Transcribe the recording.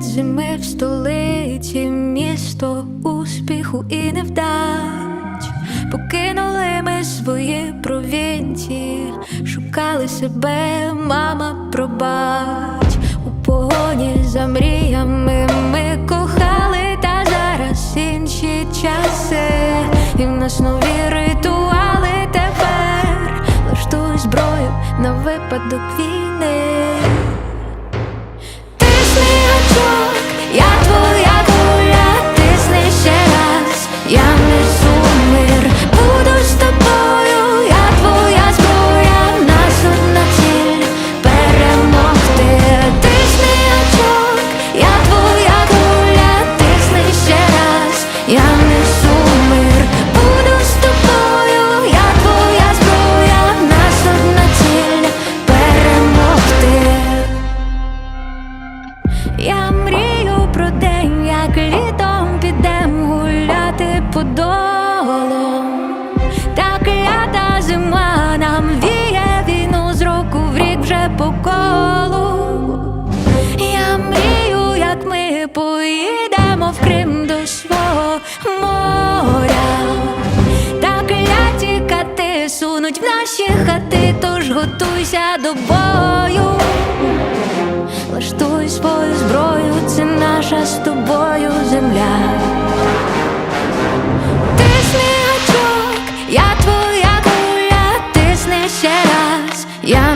Зими в столиці, місто успіху і невдач. Покинули ми свої провінції, шукали себе, мама, пробач. І в нас нові ритуали тепер. Влаштуй зброю на випадок війни. ми поїдемо в Крим до свого моря, так кляті кати сунуть в наші хати, тож готуйся до бою, влаштуй свою зброю, це наша з тобою земля. Тисни гачок, я твоя куля, тисни ще раз. я